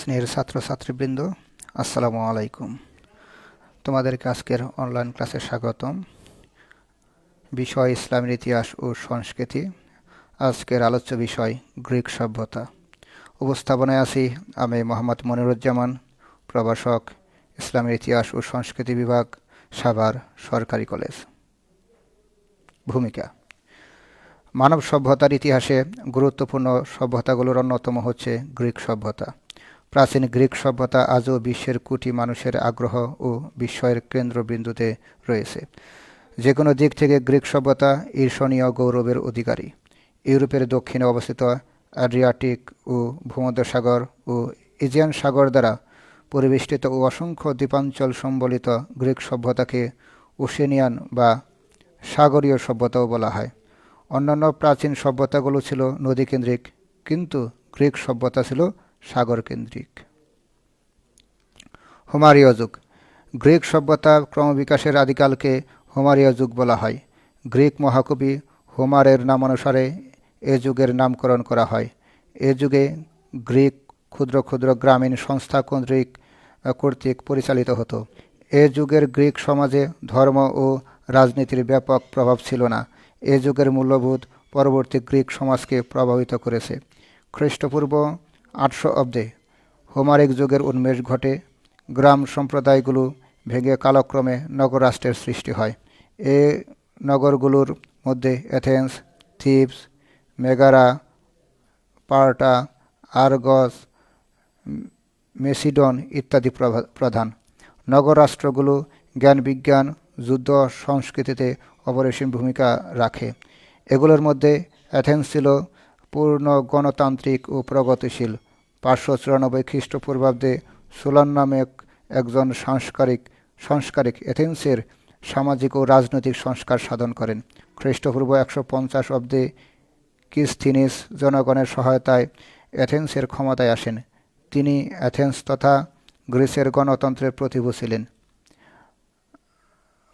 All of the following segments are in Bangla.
স্নেহের ছাত্রছাত্রীবৃন্দ আসসালামু আলাইকুম। তোমাদেরকে আজকের অনলাইন ক্লাসে স্বাগতম। বিষয় ইসলামের ইতিহাস ও সংস্কৃতি, আজকের আলোচ্য বিষয় গ্রিক সভ্যতা। উপস্থাপনায় আছি আমি মোহাম্মদ মনিরুজ্জামান, প্রভাষক, ইসলামের ইতিহাস ও সংস্কৃতি বিভাগ, সাভার সরকারি কলেজ। ভূমিকা, মানব সভ্যতার ইতিহাসে গুরুত্বপূর্ণ সভ্যতাগুলোর অন্যতম হচ্ছে গ্রিক সভ্যতা। প্রাচীন গ্রিক সভ্যতা আজও বিশ্বের কোটি মানুষের আগ্রহ ও বিস্ময়ের কেন্দ্রবিন্দুতে রয়েছে। যে কোনো দিক থেকে গ্রিক সভ্যতা ঈর্ষণীয় গৌরবের অধিকারী। ইউরোপের দক্ষিণে অবস্থিত অ্যাড্রিয়াটিক ও ভূমধ্যসাগর ও ইজিয়ান সাগর দ্বারা পরিবেষ্টিত ও অসংখ্য দ্বীপাঞ্চল সম্বলিত গ্রিক সভ্যতাকে ওশেনিয়ান বা সাগরীয় সভ্যতাও বলা হয়। অন্যান্য প্রাচীন সভ্যতাগুলো ছিল নদীকেন্দ্রিক, কিন্তু গ্রিক সভ্যতা ছিল সাগরকেন্দ্রিক। হোমারীয় যুগ। গ্রিক সভ্যতা ক্রমবিকাশের আদিকালকে হোমারীয় যুগ বলা হয়। গ্রিক মহাকবি হোমারের নামানুসারে এ যুগের নামকরণ করা হয়। এ যুগে গ্রিক ক্ষুদ্র ক্ষুদ্র গ্রামীণ সংস্থা কেন্দ্রিক কর্তৃক পরিচালিত হতো। এ যুগের গ্রিক সমাজে ধর্ম ও রাজনীতির ব্যাপক প্রভাব ছিল না। এ যুগের মূল্যবোধ পরবর্তী গ্রিক সমাজকে প্রভাবিত করেছে। খ্রিস্টপূর্ব আটশো অব্দে হোমারিক যুগের উন্মেষ ঘটে, গ্রাম সম্প্রদায়গুলো ভেঙে কালক্রমে নগররাষ্ট্রের সৃষ্টি হয়। এ নগরগুলোর মধ্যে এথেন্স থিপস, মেগারা, পার্টা, আরগস, মেসিডন ইত্যাদি প্রধান। নগররাষ্ট্রগুলো জ্ঞান বিজ্ঞান, যুদ্ধ, সংস্কৃতিতে অপরিসীম ভূমিকা রাখে। এগুলোর মধ্যে অ্যাথেন্স ছিল পূর্ণ গণতান্ত্রিক ও প্রগতিশীল। পাঁচশো চুরানব্বই খ্রিস্টপূর্বাব্দে সুলান নামে একজন সাংস্কারিক সংস্কারিক এথেন্সের সামাজিক ও রাজনৈতিক সংস্কার সাধন করেন। খ্রিস্টপূর্ব একশো পঞ্চাশ অব্দে কিস্থিনিস জনগণের সহায়তায় অ্যাথেন্সের ক্ষমতায় আসেন। তিনি অ্যাথেন্স তথা গ্রিসের গণতন্ত্রের প্রতিভূ ছিলেন।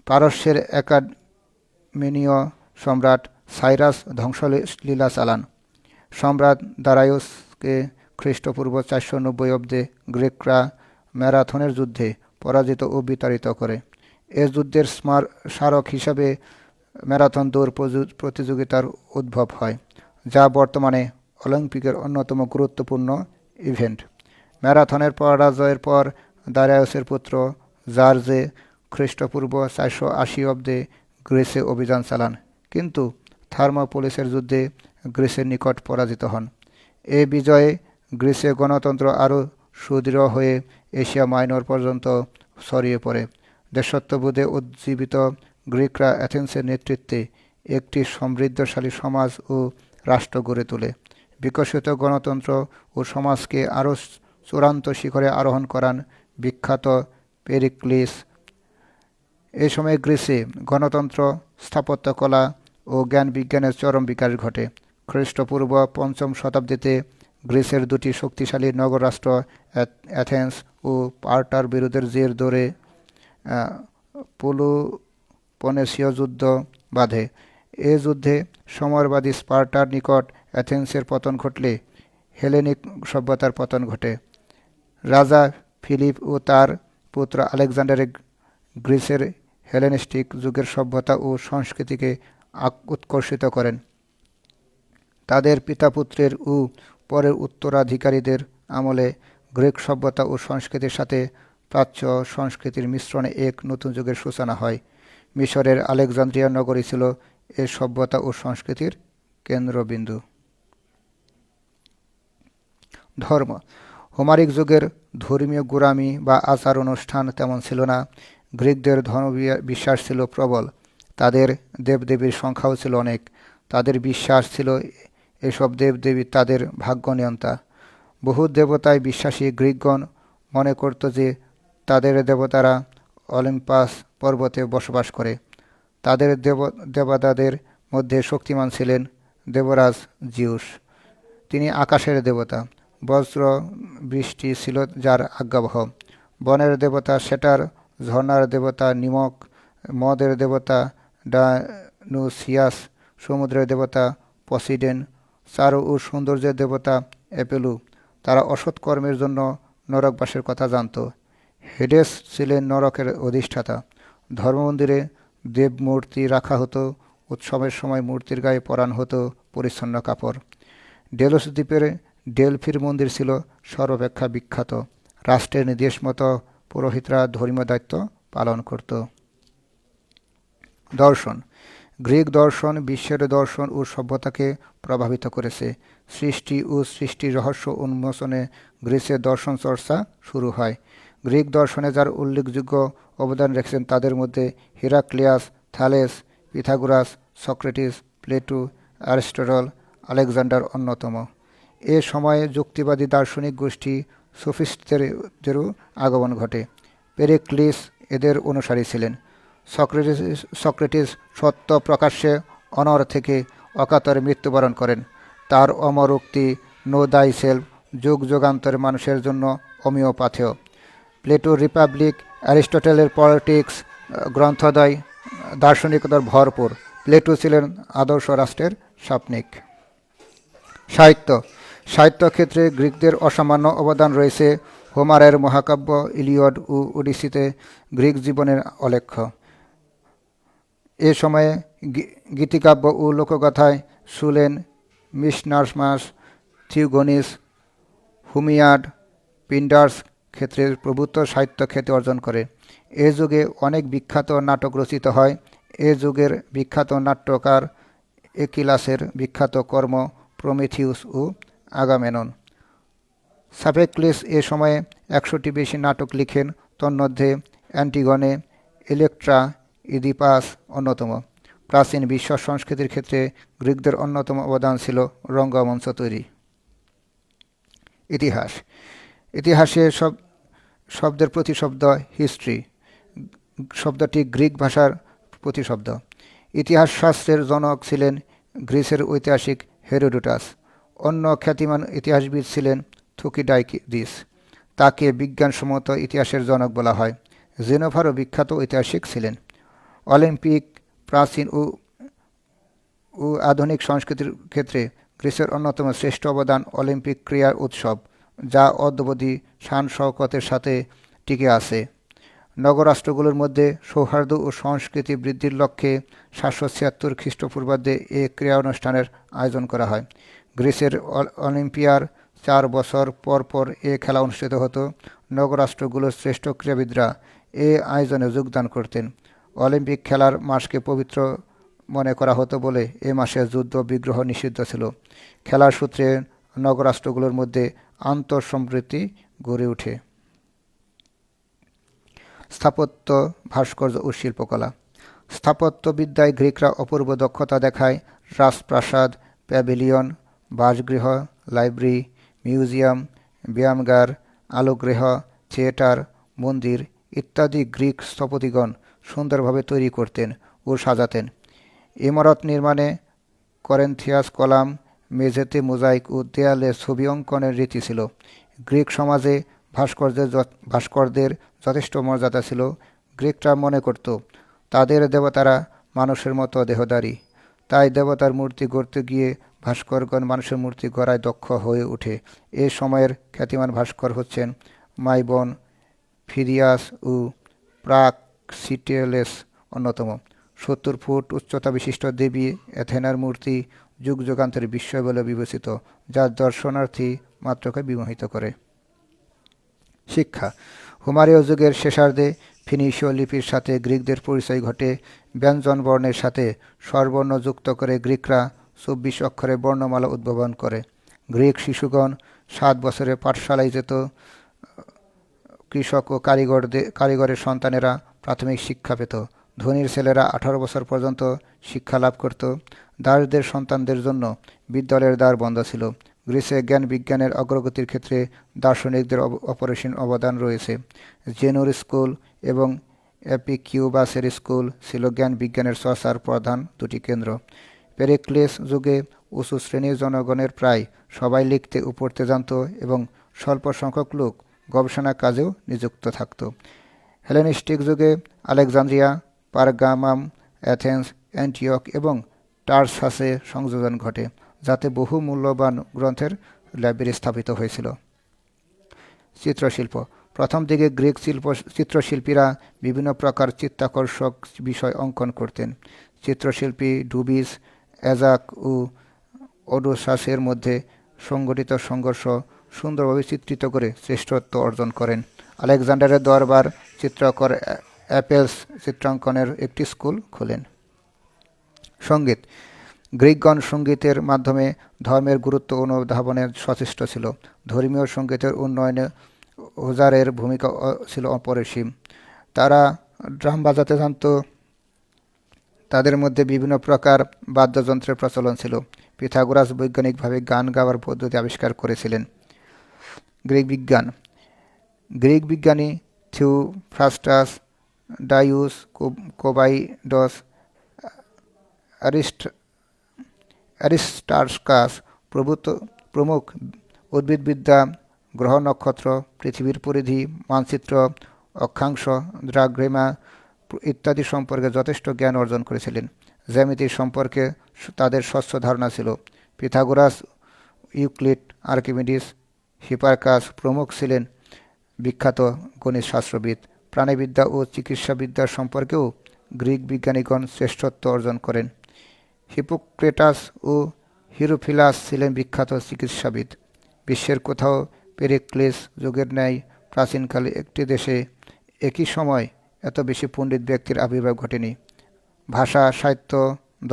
পারস্যের একাডমিনীয় সম্রাট সাইরাস ধ্বংসলীলা চালান। সম্রাট দারায়ুসকে খ্রিস্টপূর্ব চারশো নব্বই অব্দে গ্রিকরা ম্যারাথনের যুদ্ধে পরাজিত ও বিতাড়িত করে। এ যুদ্ধের স্মার, স্মারক হিসাবে ম্যারাথন দৌড় প্রতিযোগিতার উদ্ভব হয়, যা বর্তমানে অলিম্পিকের অন্যতম গুরুত্বপূর্ণ ইভেন্ট। ম্যারাথনের পরাজয়ের পর দারায়ুসের পুত্র জার্জে খ্রিস্টপূর্ব চারশো আশি অব্দে গ্রিসে অভিযান চালান, কিন্তু থার্মোপোলিসের যুদ্ধে গ্রিসের নিকট পরাজিত হন। এ বিজয়ে গ্রিসে গণতন্ত্র আরও সুদৃঢ় হয়ে এশিয়া মাইনর পর্যন্ত ছড়িয়ে পড়ে। দেশত্ববোধে উজ্জীবিত গ্রিকরা অ্যাথেন্সের নেতৃত্বে একটি সমৃদ্ধশালী সমাজ ও রাষ্ট্র গড়ে তোলে। বিকশিত গণতন্ত্র ও সমাজকে আরও চূড়ান্ত শিখরে আরোহণ করান বিখ্যাত পেরিক্লিস। এ সময় গ্রিসে গণতন্ত্র স্থাপত্যকলা ও জ্ঞান বিজ্ঞানের চরম বিকাশ ঘটে। খ্রিস্টপূর্ব পঞ্চম শতাব্দীতে গ্রিসের দুটি শক্তিশালী নগররাষ্ট্র অ্যাথেন্স ও পার্টার বিরোধের জের দৌড়ে পুলুপনেসীয় যুদ্ধ বাঁধে। এ যুদ্ধে সমরবাদী স্পার্টার নিকট অ্যাথেন্সের পতন ঘটলে হেলেনিক সভ্যতার পতন ঘটে। রাজা ফিলিপ ও তার পুত্র আলেকজান্ডারের গ্রিসের হেলেনিস্টিক যুগের সভ্যতা ও সংস্কৃতিকে উৎকর্ষিত করেন। তাদের পিতাপুত্রের ও পরের উত্তরাধিকারীদের আমলে গ্রিক সভ্যতা ও সংস্কৃতির সাথে প্রাচ্য সংস্কৃতির মিশ্রণে এক নতুন যুগের সূচনা হয়। মিশরের আলেকজান্দ্রিয়া নগরী ছিল এ সভ্যতা ও সংস্কৃতির কেন্দ্রবিন্দু। ধর্ম। হোমারিক যুগের ধর্মীয় গোড়ামি বা আচার অনুষ্ঠান তেমন ছিল না। গ্রিকদের ধর্ম বিশ্বাস ছিল প্রবল। তাদের দেবদেবীর সংখ্যাও ছিল অনেক। তাদের বিশ্বাস ছিল এসব দেবদেবী তাদের ভাগ্য নিয়ন্তা। বহু দেবতায় বিশ্বাসী গ্রিকগণ মনে করত যে তাদের দেবতারা অলিম্পাস পর্বতে বসবাস করে। তাদের দেব, দেবতাদের মধ্যে শক্তিমান ছিলেন দেবরাজ জিউস। তিনি আকাশের দেবতা, বজ্র বৃষ্টি ছিল যার আজ্ঞাবহ। বনের দেবতা সেটার, ঝর্ণার দেবতা নিমক, মদের দেবতা ডানুসিয়াস সমুদ্রের দেবতা পসিডেন চারু ও সৌন্দর্যের দেবতা অ্যাপেলু তারা অসৎ কর্মের জন্য নরকবাসের কথা জানত। হেডেস ছিলেন নরকের অধিষ্ঠাতা। ধর্মমন্দিরে দেবমূর্তি রাখা হতো উৎসবের সময় মূর্তির গায়ে পরান হতো পরিচ্ছন্ন কাপড় ডেলোস দ্বীপের ডেলফির মন্দির ছিল সর্বাপেক্ষা বিখ্যাত। রাষ্ট্রের নির্দেশ মতো পুরোহিতরা ধর্মীয় দায়িত্ব পালন করত দর্শন গ্রিক দর্শন, বিশ্বের দর্শন ও সভ্যতাকে প্রভাবিত করেছে। সৃষ্টি ও সৃষ্টির রহস্য উন্মোচনে গ্রিসের দর্শন চর্চা শুরু হয়। গ্রিক দর্শনে যার উল্লেখযোগ্য অবদান রেখেছেন তাদের মধ্যে Heraclitus Thales Pythagoras, Socrates, Plato, Aristotle, Alexander অন্যতম। এ সময়ে যুক্তিবাদী দার্শনিক গোষ্ঠী সোফিস্টদেরও আগমন ঘটে। পেরিক্লিস এদের অনুসারী ছিলেন। সক্রেটিস সক্রেটিস সত্য প্রকাশ্যে অনর থেকে অকাতরে মৃত্যুবরণ করেন। তার অমর উক্তি নো দাই সেলফ যুগ যুগান্তরের মানুষের জন্য অমিওপাথেয় প্লেটো রিপাবলিক, অ্যারিস্টটেলের পলিটিক্স গ্রন্থদয়, দার্শনিকতার ভরপুর। প্লেটো ছিলেন আদর্শ রাষ্ট্রের স্বপ্নিক সাহিত্য। সাহিত্য ক্ষেত্রে গ্রিকদের অসামান্য অবদান রয়েছে। হোমারের মহাকাব্য ইলিয়ড ও ওডিসিতে গ্রিক জীবনের অলেখ্য। এ সময়ে গীতিকাব্য ও লোককথায় সুলেন মিসনার্সমাস থিউগনিস হুমিয়াড পিন্ডার্স ক্ষেত্রে প্রভুত্ব সাহিত্য খ্যাতি অর্জন করে। এ যুগে অনেক বিখ্যাত নাটক রচিত হয়। এ যুগের বিখ্যাত নাট্যকার একিলাসের বিখ্যাত কর্ম প্রমিথিউস ও আগামেনন। সাপেক্লিস এ সময়ে একশোটি বেশি নাটক লিখেন। তন্মধ্যে অ্যান্টিগনে ইলেকট্রা ইদিপাস অন্যতম। প্রাচীন বিশ্ব সংস্কৃতির ক্ষেত্রে গ্রিকদের অন্যতম অবদান ছিল রঙ্গমঞ্চ তৈরি। ইতিহাস। ইতিহাসে সব, শব্দের প্রতিশব্দ হিস্ট্রি। শব্দটি গ্রিক ভাষার প্রতিশব্দ। ইতিহাস শাস্ত্রের জনক ছিলেন গ্রিসের ঐতিহাসিক হেরোডোটাস। অন্য খ্যাতিমান ইতিহাসবিদ ছিলেন থুকিডাইকিদিস। তাকে বিজ্ঞানসম্মত ইতিহাসের জনক বলা হয়। জেনোভারও বিখ্যাত ঐতিহাসিক ছিলেন। অলিম্পিক, প্রাচীন ও ও আধুনিক সংস্কৃতির ক্ষেত্রে গ্রিসের অন্যতম শ্রেষ্ঠ অবদান অলিম্পিক ক্রীড়া উৎসব, যা অদ্যবধি শান শওকতের সাথে টিকে আছে। নগরাষ্ট্রগুলোর মধ্যে সৌহার্দ্য ও সংস্কৃতি বৃদ্ধির লক্ষ্যে সাতশো ছিয়াত্তর খ্রিস্টপূর্বাব্দে এ ক্রীড়া অনুষ্ঠানের আয়োজন করা হয়। গ্রিসের অলিম্পিয়ার চার বছর পর পর এ খেলা অনুষ্ঠিত হতো। নগরাষ্ট্রগুলোর শ্রেষ্ঠ ক্রীড়াবিদরা এ আয়োজনে যোগদান করতেন। অলিম্পিক খেলার মাসকে পবিত্র মনে করা হতো বলে এ মাসে যুদ্ধ বিগ্রহ নিষিদ্ধ ছিল। খেলার সূত্রে নগরাষ্ট্রগুলোর মধ্যে আন্তঃসম্প্রীতি গড়ে ওঠে। স্থাপত্য ভাস্কর্য ও শিল্পকলা। স্থাপত্যবিদ্যায় গ্রিকরা অপূর্ব দক্ষতা দেখায়। রাজপ্রাসাদ, প্যাভিলিয়ন, বাসগৃহ, লাইব্রেরি, মিউজিয়াম, ব্যায়ামগার আলোগৃহ থিয়েটার, মন্দির ইত্যাদি গ্রিক স্থপতিগণ সুন্দরভাবে তৈরি করতেন ও সাজাতেন। ইমারত নির্মাণে করেন্থিয়াস কলাম, মেঝেতে মোজাইক ও দেয়ালে ছবি অঙ্কনের রীতি ছিল। গ্রিক সমাজে ভাস্করদের ভাস্করদের যথেষ্ট মর্যাদা ছিল, গ্রিকরা মনে করত, তাদের দেবতারা মানুষের মতো দেহদারী। তাই দেবতার মূর্তি গড়তে গিয়ে ভাস্করগণ মানুষের মূর্তি গড়ায় দক্ষ হয়ে ওঠে। এ সময়ের খ্যাতিমান ভাস্কর হচ্ছেন মাইবন ফিরিয়াস ও প্রাক সিটেলেস অন্যতম। সত্তর ফুট উচ্চতা বিশিষ্ট দেবী এথেনার মূর্তি যুগ যুগান্তের বিস্ময় বলে বিবেচিত যা দর্শনার্থী মাত্রকে বিমোহিত করে। শিক্ষা। হুমারীয় যুগের শেষার্ধে ফিনিশীয় লিপির সাথে গ্রিকদের পরিচয় ঘটে। ব্যঞ্জন বর্ণের সাথে স্বরবর্ণ যুক্ত করে গ্রিকরা চব্বিশ অক্ষরে বর্ণমালা উদ্ভাবন করে। গ্রিক শিশুগণ সাত বছরে পাঠশালায় যেত। কৃষক ও কারিগরদের কারিগরের সন্তানেরা প্রাথমিক শিক্ষা পেত। ধনীর ছেলেরা আঠারো বছর পর্যন্ত শিক্ষা লাভ করত। দাসদের সন্তানদের জন্য বিদ্যালয়ের দ্বার বন্ধ ছিল। গ্রিসে জ্ঞান বিজ্ঞানের অগ্রগতির ক্ষেত্রে দার্শনিকদের অপরিসীম অবদান রয়েছে। জেনুর স্কুল এবং এপিকিউবাসের স্কুল ছিল জ্ঞান বিজ্ঞানের চর্চার প্রধান দুটি কেন্দ্র। পেরিক্লেস যুগে উঁচু শ্রেণির জনগণের প্রায় সবাই লিখতে ও পড়তে জানত এবং স্বল্প সংখ্যক লোক গবেষণা কাজেও নিযুক্ত থাকত। হেলেনিস্টিক যুগে আলেকজান্দ্রিয়া, পারগামাম, অ্যাথেন্স অ্যান্টিওক এবং টার্সাসে সংযোজন ঘটে, যাতে বহু মূল্যবান গ্রন্থের লাইব্রেরি স্থাপিত হয়েছিল। চিত্রশিল্প। প্রথম দিকে গ্রিক শিল্প, চিত্রশিল্পীরা বিভিন্ন প্রকার চিত্তাকর্ষক বিষয় অঙ্কন করতেন। চিত্রশিল্পী ডুবিস, অ্যাজাক ও ওডোসাসের মধ্যে সংগঠিত সংঘর্ষ সুন্দরভাবে চিত্রিত করে শ্রেষ্ঠত্ব অর্জন করেন। আলেকজান্ডারের দরবার চিত্রকর অ্যা- অ্যাপেলস চিত্রাঙ্কনের একটি স্কুল খোলেন। সংগীত, গ্রিকগণ সঙ্গীতের মাধ্যমে ধর্মের গুরুত্ব অনুধাবনে সচেষ্ট ছিল। ধর্মীয় সঙ্গীতের উন্নয়নে ওজারের ভূমিকা ছিল অপরিসীম। তারা ড্রাম বাজাতে জানত। তাদের মধ্যে বিভিন্ন প্রকার বাদ্যযন্ত্রের প্রচলন ছিল। পিথাগোরাস বৈজ্ঞানিকভাবে গান গাওয়ার পদ্ধতি আবিষ্কার করেছিলেন। গ্রিক বিজ্ঞান গ্রিক বিজ্ঞানী থিওফ্রাস্টাস, ডাইউস কোবাইডস, অ্যারিস্ট অ্যারিস্টার্কাস প্রভূত প্রমুখ উদ্ভিদবিদ্যা, গ্রহ নক্ষত্র, পৃথিবীর পরিধি, মানচিত্র, অক্ষাংশ দ্রাঘ্রেমা ইত্যাদি সম্পর্কে যথেষ্ট জ্ঞান অর্জন করেছিলেন, জ্যামিতি সম্পর্কে তাদের স্বচ্ছ ধারণা ছিল। পিথাগোরাস ইউক্লিড আর্কিমিডিস, হিপারকাস প্রমুখ ছিলেন বিখ্যাত গণিত শাস্ত্রবিদ, প্রাণীবিদ্যা ও চিকিৎসাবিদ্যা সম্পর্কেও গ্রিক বিজ্ঞানীগণ শ্রেষ্ঠত্ব অর্জন করেন। হিপোক্রেটাস ও হিরোফিলাস ছিলেন বিখ্যাত চিকিৎসাবিদ। বিশ্বের কোথাও পেরিক্লিস যুগের ন্যায় প্রাচীনকালে একটি দেশে একই সময় এত বেশি পণ্ডিত ব্যক্তির আবির্ভাব ঘটেনি। ভাষা, সাহিত্য,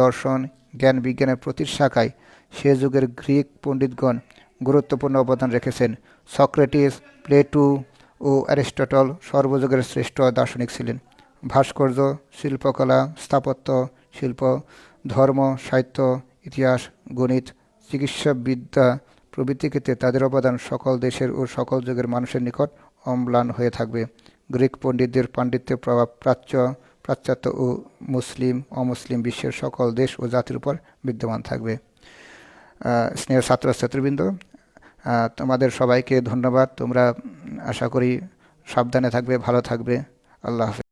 দর্শন, জ্ঞান বিজ্ঞানের প্রতি শাখায় সে যুগের গ্রিক পণ্ডিতগণ গুরুত্বপূর্ণ অবদান রেখেছেন। সক্রেটিস, প্লেটু ও অ্যারিস্টটল সর্বযুগের শ্রেষ্ঠ দার্শনিক ছিলেন। ভাস্কর্য শিল্পকলা স্থাপত্য শিল্প ধর্ম সাহিত্য ইতিহাস গণিত চিকিৎসাবিদ্যা প্রভৃতি ক্ষেত্রে তাদের অবদান সকল দেশের ও সকল যুগের মানুষের নিকট অম্লান হয়ে থাকবে। গ্রিক পণ্ডিতদের পাণ্ডিত্যের প্রভাব প্রাচ্য পাশ্চাত্য ও মুসলিম অমুসলিম বিশ্বের সকল দেশ ও জাতির উপর বিদ্যমান থাকবে। স্নেহ ছাত্রছাত্রীবৃন্দ আহ, তোমাদের সবাইকে ধন্যবাদ। তোমরা আশা করি সাবধানে থাকবে ভালো থাকবে। আল্লাহ হাফেজ।